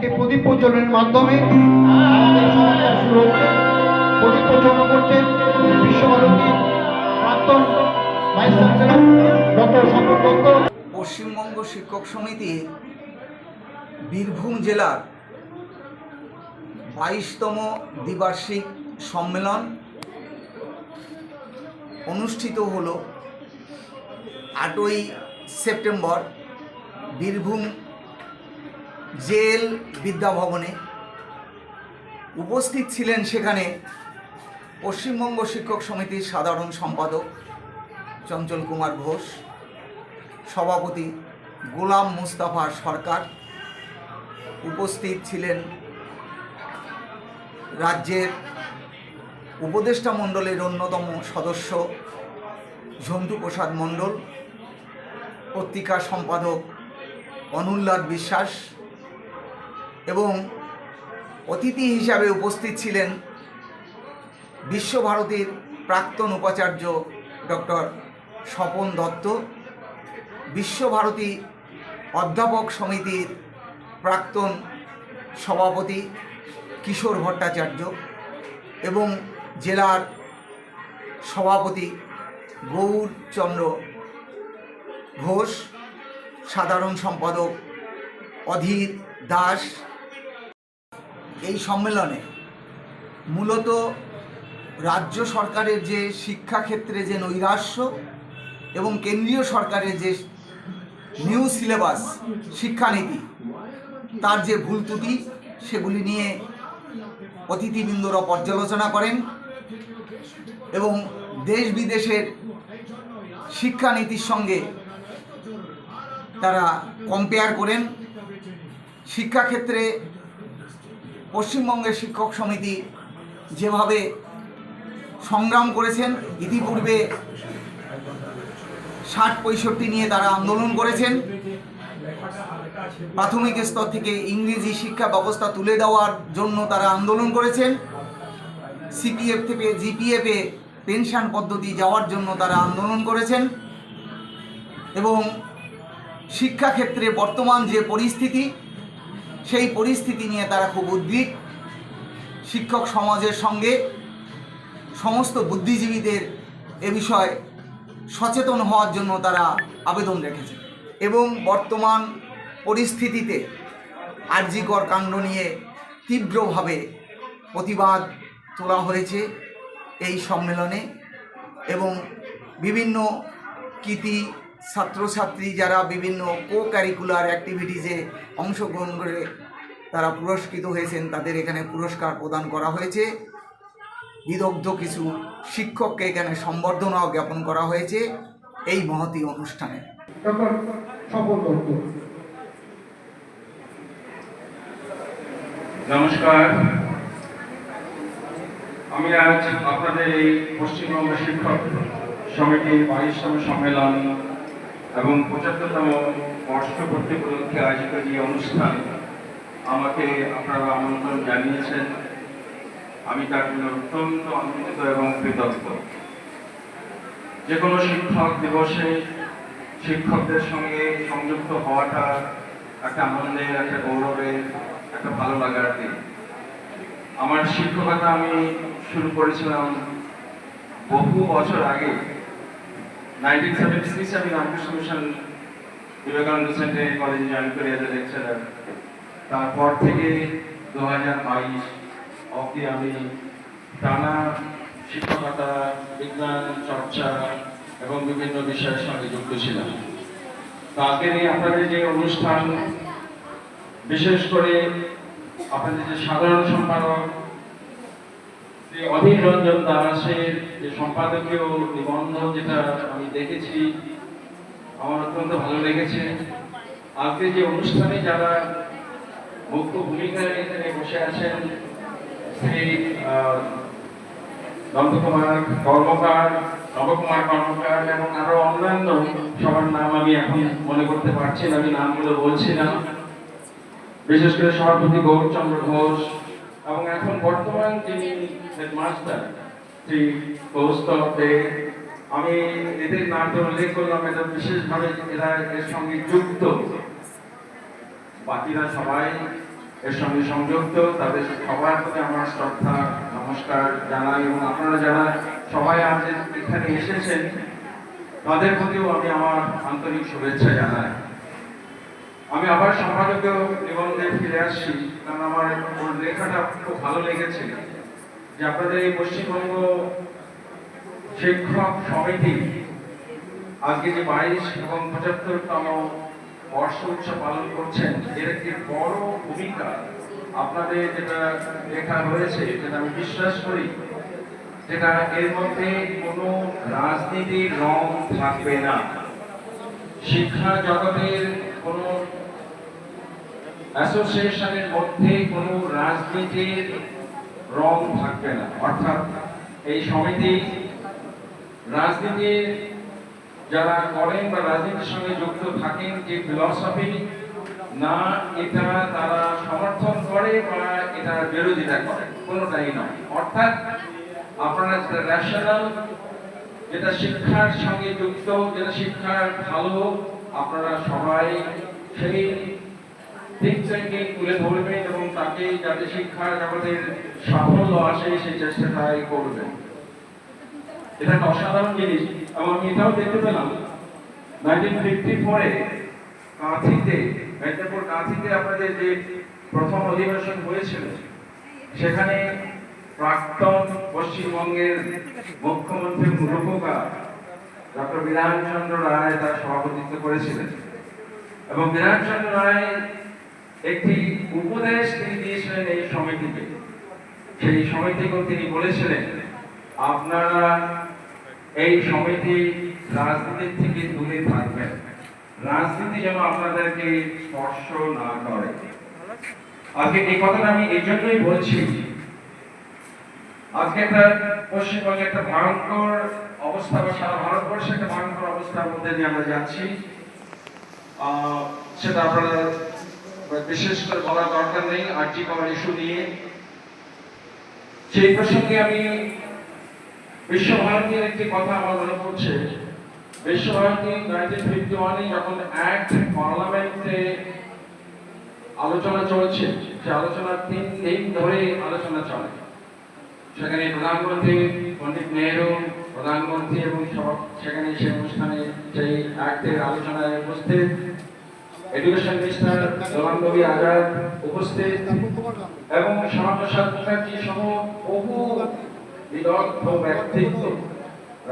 আজকে প্রদীপ প্রজ্বলনের মাধ্যমে প্রদীপ প্রজ্বলন করছেন বিশ্বভারতী প্রাক্তন ভাইস ডক্টর পশ্চিমবঙ্গ শিক্ষক সমিতি বীরভূম জেলার বাইশতম দ্বিবার্ষিক সম্মেলন অনুষ্ঠিত হলো আটই সেপ্টেম্বর বীরভূম জেল বিদ্যাভবনে উপস্থিত ছিলেন সেখানে পশ্চিমবঙ্গ শিক্ষক সমিতির সাধারণ সম্পাদক চঞ্চল কুমার ঘোষ, সভাপতি গোলাম মুস্তাফা সরকার, উপস্থিত ছিলেন রাজ্যের উপদেষ্টা মণ্ডলের অন্যতম সদস্য ঝন্টু প্রসাদ মণ্ডল, পত্রিকা সম্পাদক অনুল্লাদ বিশ্বাস এবং অতিথি হিসাবে উপস্থিত ছিলেন বিশ্বভারতীর প্রাক্তন উপাচার্য ডক্টর স্বপন দত্ত, বিশ্বভারতী অধ্যাপক সমিতির প্রাক্তন সভাপতি কিশোর ভট্টাচার্য এবং জেলার সভাপতি গৌরচন্দ্র ঘোষ, সাধারণ সম্পাদক অধীর দাস এই সম্মেলনে মূলত রাজ্য সরকারের যে শিক্ষাক্ষেত্রে যে নৈরাশ্য এবং কেন্দ্রীয় সরকারের যে নিউ সিলেবাস শিক্ষানীতি, তার যে ভুল ত্রুটি, সেগুলি নিয়ে অতিথিবৃন্দরা পর্যালোচনা করেন এবং দেশ বিদেশের শিক্ষানীতির সঙ্গে তারা কম্পেয়ার করেন। শিক্ষাক্ষেত্রে পশ্চিমবঙ্গের শিক্ষক সমিতি যেভাবে সংগ্রাম করেছেন, ইতিপূর্বে ষাট পঁয়ষট্টি নিয়ে তারা আন্দোলন করেছেন। প্রাথমিক স্তর থেকে ইংরেজি শিক্ষা ব্যবস্থা তুলে দেওয়ার জন্য তারা আন্দোলন করেছেন। সিপিএফ থেকে, জিপিএফে পেনশন পদ্ধতি যাওয়ার জন্য তারা আন্দোলন করেছেন। এবং শিক্ষাক্ষেত্রে বর্তমান যে পরিস্থিতি সেই পরিস্থিতি নিয়ে তারা খুব উদ্বিগ। শিক্ষক সমাজের সঙ্গে সমস্ত বুদ্ধিজীবীদের এ বিষয়ে সচেতন হওয়ার জন্য তারা আবেদন রেখেছে এবং বর্তমান পরিস্থিতিতে আরজিকর কাণ্ড নিয়ে তীব্রভাবে প্রতিবাদ তোলা হয়েছে এই সম্মেলনে এবং বিভিন্ন কৃতি ছাত্রছাত্রী যারা বিভিন্ন কো কারিকুলার অ্যাক্টিভিটিসে অংশগ্রহণ করে তারা পুরস্কৃত হয়েছেন তাদের এখানে পুরস্কার প্রদান করা হয়েছে। বিদগ্ধ কিছু শিক্ষককে এখানে সম্বর্ধনাও জ্ঞাপন করা হয়েছে এই মহতী অনুষ্ঠানে। নমস্কার। আমি আজ আপনাদের এই পশ্চিমবঙ্গ শিক্ষক সমিতির বাইশতম সম্মেলন এবং পঁচাত্তরতম বর্ষপূর্তি উপলক্ষে আয়োজিত যে অনুষ্ঠান, আমাকে আপনারা আমন্ত্রণ জানিয়েছেন। আমি তার জন্য অত্যন্ত আনন্দিত এবং কৃতজ্ঞ। যে কোনো শিক্ষক দিবসে শিক্ষকদের সঙ্গে সংযুক্ত হওয়াটা একটা আনন্দের, একটা গৌরবের, একটা ভালো লাগার দিন। আমার শিক্ষকতা আমি শুরু করেছিলাম বহু বছর আগে। তারপর থেকে দু হাজার বাইশ অবধি আমি টানা শিক্ষকতা, বিজ্ঞান, চর্চা এবং বিভিন্ন বিষয়ের সঙ্গে যুক্ত ছিলাম। তো এই আপনাদের যে অনুষ্ঠান, বিশেষ করে আপনাদের যে সাধারণ সম্পাদক শ্রী অধীর রঞ্জন দাসের যে সম্পাদকীয় নিবন্ধ যেটা আমি দেখেছি, আমার অত্যন্ত ভালো লেগেছে। আজকে যে অনুষ্ঠানে যারা মুখ্য ভূমিকায় এখানে বসে আছেন, শ্রী নন্দকুমার কর্মকার, নবকুমার কর্মকার এবং আরও অন্যান্য সবার নাম আমি এখন মনে করতে পারছি না, আমি নামগুলো বলছি না। বিশেষ করে সভাপতি গৌরচন্দ্র ঘোষ এবং এখন বর্তমান যিনি হেডমাস্টার শ্রী কৌস্তব আমি এদের নাম উল্লেখ করলাম এটা বিশেষভাবে এরা এর সঙ্গে যুক্ত। বাকিরা সবাই এর সঙ্গে সংযুক্ত, তাদের সবার প্রতি আমার শ্রদ্ধা, নমস্কার জানাই এবং আপনারা যারা সবাই আজ এখানে এসেছেন, তাদের প্রতিও আমি আমার আন্তরিক শুভেচ্ছা জানাই। আমি আবার সম্পাদকীয় নিবন্ধে ফিরে আসছি। কারণ আমার ওর লেখাটা খুব ভালো লেগেছে যে আপনাদের এই পশ্চিমবঙ্গ শিক্ষক সমিতি আজকে যে বাইশ এবং পঁচাত্তরতম বর্ষ উৎসব পালন করছেন, এর একটি বড় ভূমিকা আপনাদের যেটা লেখা রয়েছে, যেটা আমি বিশ্বাস করি, যেটা এর মধ্যে কোনো রাজনীতির রং থাকবে না। শিক্ষা জগতের কোনো অ্যাসোসিয়েশনের মধ্যে কোনো রাজনীতির রং থাকবে না। অর্থাৎ এই সমিতি রাজনীতির যারা করেন বা রাজনীতির সঙ্গে যুক্ত থাকেন যে ফিলসফি না, এটা তারা সমর্থন করে বা এটা বিরোধিতা করে, কোনোটাই নয়। অর্থাৎ আপনারা যেটা ন্যাশনাল যেটা শিক্ষার সঙ্গে যুক্ত, যেটা শিক্ষার ভালো, আপনারা সবাই সেই দিকটাকে তুলে এবং তাকে যাতে জগতের সাফল্য আসে সেই এটা একটা অসাধারণ জিনিস। এবং আমি এটাও দেখতে পেলাম। নাইনটিন ফিফটি ফোরে কাঁথিতে, মেদিনীপুর কাঁথিতে আপনাদের যে প্রথম অধিবেশন হয়েছিল, সেখানে প্রাক্তন পশ্চিমবঙ্গের মুখ্যমন্ত্রী রূপকার ডক্টর বিধানচন্দ্র রায় তার সভাপতিত্ব করেছিলেন। এবং বিধানচন্দ্র রায় একটি উপদেশ তিনি দিয়েছিলেন এই সমিতিকে সেই সমিতিকে তিনি বলেছিলেন, আপনারা এই সমিতি রাজনীতির থেকে দূরে থাকবেন। রাজনীতি যেন আপনাদেরকে স্পর্শ না করে। আজকে এই কথাটা আমি এই জন্যই বলছি। আজকে একটা পশ্চিমবঙ্গে একটা ভয়ঙ্কর অবস্থা বা সারা ভারতবর্ষে একটা ভয়ঙ্কর অবস্থার মধ্যে দিয়ে আমরা যাচ্ছি। সেটা আপনারা বিশেষ করে বলার দরকার নেই, আর্জি পাওয়ার ইস্যু নিয়ে। সেই প্রসঙ্গে আমি বিশ্বভারতীর একটি কথা আমার মনে পড়ছে। আলোচনা চলছে, সে আলোচনা ধরে আলোচনা চলে। সেখানে প্রধানমন্ত্রী প্রধানমন্ত্রী এবং সব সেখানে সেই অনুষ্ঠানে আলোচনায় উপস্থিত এডুকেশন মিনিস্টার গোলাম নবী আজাদ উপস্থিত এবং শ্যামাপ্রসাদ মুখার্জি সহ বহু বিদগ্ধ ব্যক্তিত্ব,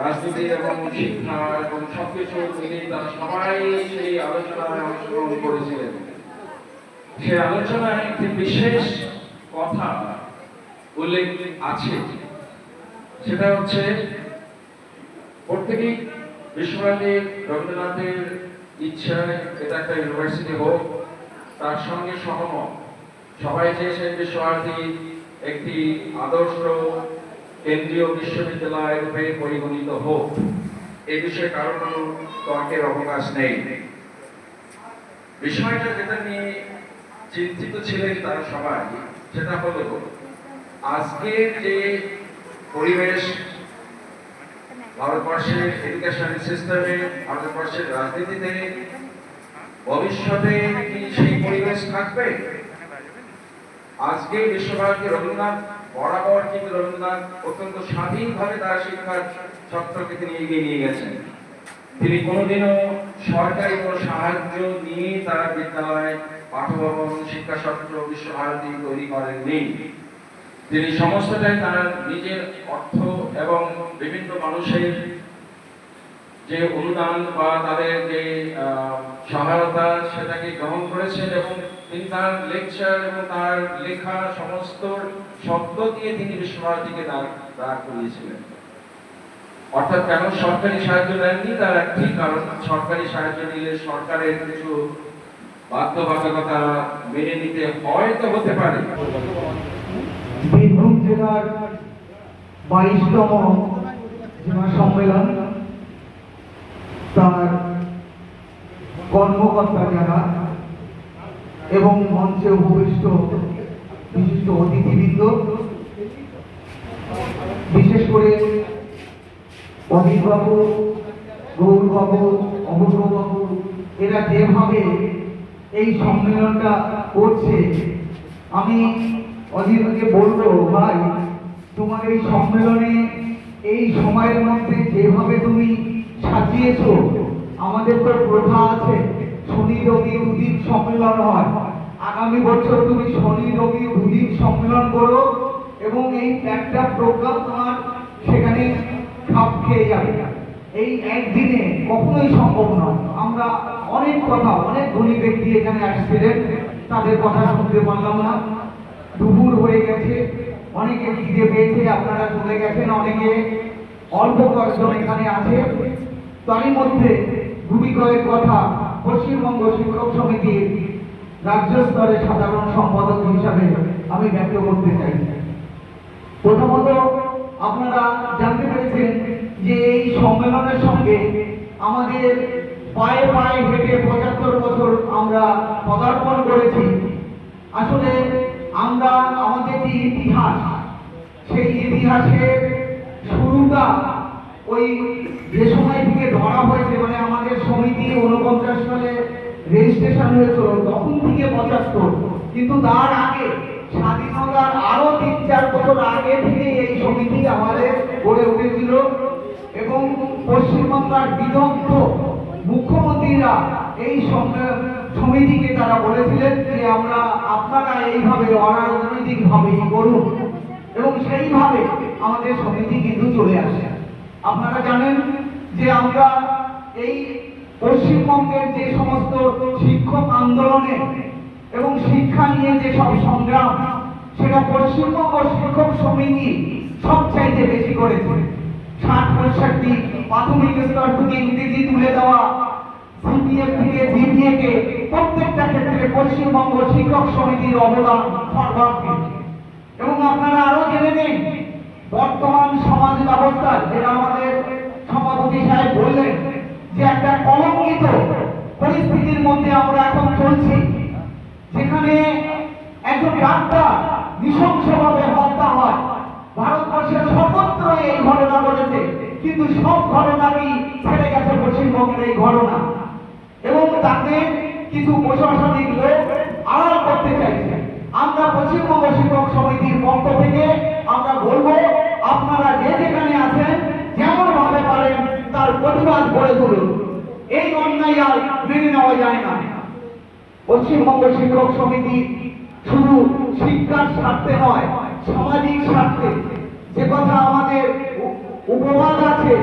রাজনীতি এবং শিক্ষা এবং সবকিছু মিলিয়ে তারা সবাই সেই আলোচনায় অংশগ্রহণ করেছিলেন। সেই আলোচনায় একটি বিশেষ কথা উল্লেখ আছে। সেটা হচ্ছে, প্রত্যেকেই বিশ্বভারতীর রবীন্দ্রনাথের ইচ্ছায় এটা একটা ইউনিভার্সিটি হোক, তার সঙ্গে সহমত। সবাই চেয়েছেন বিশ্বভারতী একটি আদর্শ কেন্দ্রীয় বিশ্ববিদ্যালয় রূপে পরিগণিত হোক। এ বিষয়ে কারও কোনো তর্কের অবকাশ নেই। বিষয়টা যেটা নিয়ে চিন্তিত ছিলেন তারা সবাই, সেটা হলো, আজকের যে পরিবেশ ভারতবর্ষের এডুকেশন সিস্টেমে ভারতবর্ষের রাজনীতিতে ভবিষ্যতে কি সেই পরিবেশ থাকবে? আজকে বিশ্বভারতী রবীন্দ্রনাথ, বরাবর কিন্তু রবীন্দ্রনাথ অত্যন্ত স্বাধীনভাবে তার শিক্ষার ছত্রকে তিনি এগিয়ে নিয়ে গেছেন। তিনি কোনোদিনও সরকারি কোনো সাহায্য নিয়ে তার বিদ্যালয়ে পাঠভবন শিক্ষা সত্র বিশ্বভারতী তৈরি করেননি। তিনি সমস্তটাই তার নিজের অর্থ এবং বিভিন্ন মানুষের যে অনুদান বা তাদের যে সহায়তা সেটাকে গ্রহণ করেছেন এবং তিনি তার লেকচার এবং তার লেখা সমস্ত শব্দ দিয়ে তিনি বিশ্বভারতীকে দাঁড় করিয়েছিলেন। অর্থাৎ কেন সরকারি সাহায্য নেননি তার একটি কারণ, সরকারি সাহায্য নিলে সরকারের কিছু বাধ্যবাধকতা মেনে নিতে হয়তো হতে পারে। বীরভূম জেলার বাইশতম জেলা সম্মেলন। তার কর্মকর্তা যারা এবং মঞ্চে উপবিষ্ট বিশিষ্ট অতিথিবৃন্দ, বিশেষ করে অনিলবাবু গৌরবাবু অমূল্যবাবু এরা যেভাবে এই সম্মেলনটা করছে, আমি অজিতকে বলব ভাই, তোমার এই সম্মেলনে এই সময়ের মধ্যে যেভাবে তুমি সাজিয়েছো, আমাদের তো প্রথা আছে, শনি রবি দুদিন সম্মেলন হয়। আগামী বছর তুমি শনি রবি দুদিন সম্মেলন করো এবং এই একটা প্রোগ্রাম তোমার সেখানে খাপ খেয়ে যাবে। এই একদিনে কখনোই সম্ভব নয়। আমরা অনেক কথা, অনেক ধনী ব্যক্তি এখানে আসছিলেন, তাদের কথা শুনতে পারলাম না। দুপুর হয়ে গেছে, অনেকে খিদে পেয়েছে, আপনারা চলে গেছেন অনেকে। অল্প কয়েকজন এখানে আছে। তারই মধ্যে কয়েক কথা পশ্চিমবঙ্গ শিক্ষক সমিতির রাজ্য স্তরে সাধারণ সম্পাদক হিসাবে আমি ব্যক্ত করতে চাই। প্রথমত, আপনারা জানতে পেরেছেন যে এই সম্মেলনের সঙ্গে আমাদের পায়ে পায়ে হেঁটে পঁচাত্তর বছর আমরা পদার্পণ করেছি। আসলে আমরা আমাদের যে ইতিহাস, সেই ইতিহাসের শুরুটা ওই যে সময় থেকে ধরা হয়েছে মানে আমাদের সমিতি উনপঞ্চাশ সালে রেজিস্ট্রেশন হয়েছিল, তখন থেকে পঁচাত্তর। কিন্তু তার আগে স্বাধীনতার আরও তিন চার বছর আগে থেকে এই সমিতি আমাদের গড়ে উঠেছিল এবং পশ্চিমবাংলার বিদগ্ধ মুখ্যমন্ত্রীরা এই সম- সমিতিকে তারা বলেছিলেন যে আমরা আপনারা এইভাবে অরাজনৈতিক ভাবে করুন। এবং সেইভাবে আমাদের সমিতি কিন্তু চলে আসে। আপনারা জানেন যে আমরা এই পশ্চিমবঙ্গের যে সমস্ত শিক্ষক আন্দোলনে এবং শিক্ষা নিয়ে যে সব সংগ্রাম, সেটা পশ্চিমবঙ্গ শিক্ষক সমিতি সবচাইতে বেশি করেছে। ষাট, পঁয়ষট্টি প্রাথমিক স্তর থেকে ইংরেজি তুলে দেওয়া সিপিএফ থেকে পশ্চিমবঙ্গ শিক্ষক সমিতির অবদান সর্বাধিক। এবং আপনারা আরও জেনে নিন, বর্তমান সমাজ ব্যবস্থা যেটা আমাদের সভাপতি সাহেব বললেন যে একটা কলঙ্কিত পরিস্থিতির মধ্যে আমরা এখন চলছি, যেখানে একজন ডাক্তার নৃশংসভাবে হত্যা হয়। ভারতবর্ষের সর্বত্র এই ঘটনা ঘটেছে, কিন্তু সব ঘটনারই ছেড়ে গেছে পশ্চিমবঙ্গের এই ঘটনা। এবং তাকে কিছু প্রশাসনিক লোক আড়াল করতে চাইছে। আমরা পশ্চিমবঙ্গ শিক্ষক সমিতির পক্ষ থেকে আমরা বলব, আপনারা যে যেখানে আছেন যেমন ভাবে পারেন তার প্রতিবাদ গড়ে তুলুন। এই অন্যায় আর মেনে নেওয়া যায় না। পশ্চিমবঙ্গ শিক্ষক সমিতি শুধু শিক্ষার স্বার্থে নয়, সামাজিক স্বার্থে। যে কথা আমাদের উপবাদ আছে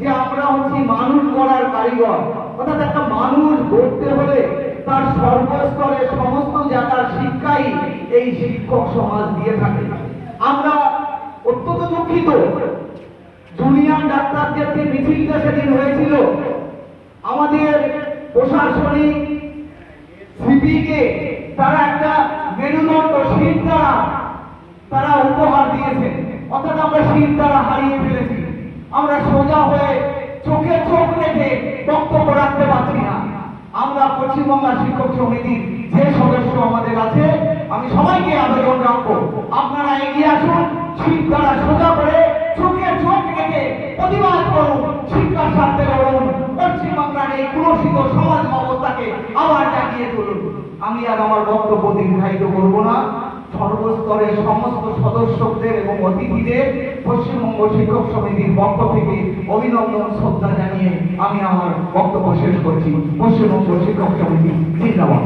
যে আমরা হচ্ছি মানুষ গড়ার কারিগর, অর্থাৎ একটা মানুষ গড়তে হলে তার সর্বস্তরে সমস্ত জায়গার শিক্ষাই এই শিক্ষক সমাজ দিয়ে থাকে। আমরা অত্যন্ত দুঃখিত। জুনিয়র ডাক্তারদের যে মিছিলটা সেদিন হয়েছিল, আমাদের প্রশাসনিক সিপিকে তারা একটা মেরুদণ্ড শীত দ্বারা তারা উপহার দিয়েছে। অর্থাৎ আমরা শীত দ্বারা হারিয়ে ফেলেছি। আমরা সোজা হয়ে চোখে চোখ রেখে বক্তব্য রাখতে পারছি আমরা পশ্চিমবঙ্গ শিক্ষক সমিতির যে সদস্য আমাদের আছে, আমি সবাইকে আবেদন রাখব। আপনারা এগিয়ে আসুন শিক্ষারা সোজা করে চোখে চোখ রেখে প্রতিবাদ করুন, শিক্ষার স্বার্থে লড়ুন পশ্চিমবাংলার এই কুলসিত সমাজ ব্যবস্থাকে আবার জাগিয়ে তুলুন। আমি আর আমার বক্তব্য দীর্ঘায়িত করব না। সর্বস্তরের সমস্ত সদস্যদের এবং অতিথিদের পশ্চিমবঙ্গ শিক্ষক সমিতির পক্ষ থেকে অভিনন্দন, শ্রদ্ধা জানিয়ে আমি আমার বক্তব্য শেষ করছি। পশ্চিমবঙ্গ শিক্ষক সমিতি জিন্দাবাদ